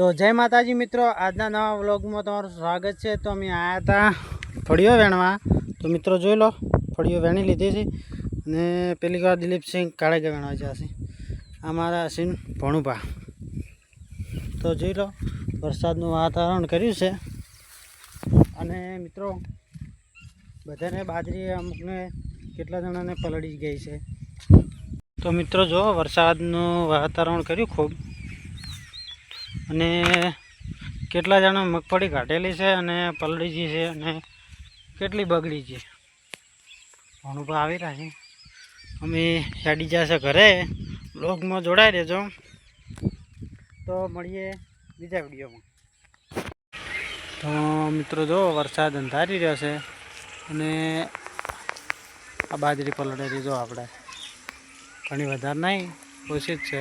તો જય માતાજી મિત્રો, આજના નવા વ્લોગમાં તમારું સ્વાગત છે. તો અમે આવ્યા હતા ફળીઓ વેણવા. તો મિત્રો જોઈ લો ફળીઓ વેણી લીધી છે અને પેલી વાર દિલીપસિંહ કાળેગે વેણવા જ્યાં છે. અમારા મારા સિંહ ભણુભા. તો જોઈ લો, વરસાદનું વાતાવરણ કર્યું છે. અને મિત્રો, બધાને બાજરી અમુકને કેટલા જણાને પલળી ગઈ છે. તો મિત્રો જો, વરસાદનું વાતાવરણ કર્યું ખૂબ. અને કેટલા જણા મગફળી કાઢેલી છે અને પલળી જી છે અને કેટલી બગડી છે અનુભવ આવી રહ્યા છે. અમે હેડી જશે ઘરે. બ્લોગમાં જોડાઈ રહેજો. તો મળીએ બીજા વિડીયોમાં. તો મિત્રો જો, વરસાદ અંધારી રહ્યો છે અને આ બાજરી પલળેલી જો આપણે. ઘણી વધારે નહીં, ઓછી જ છે.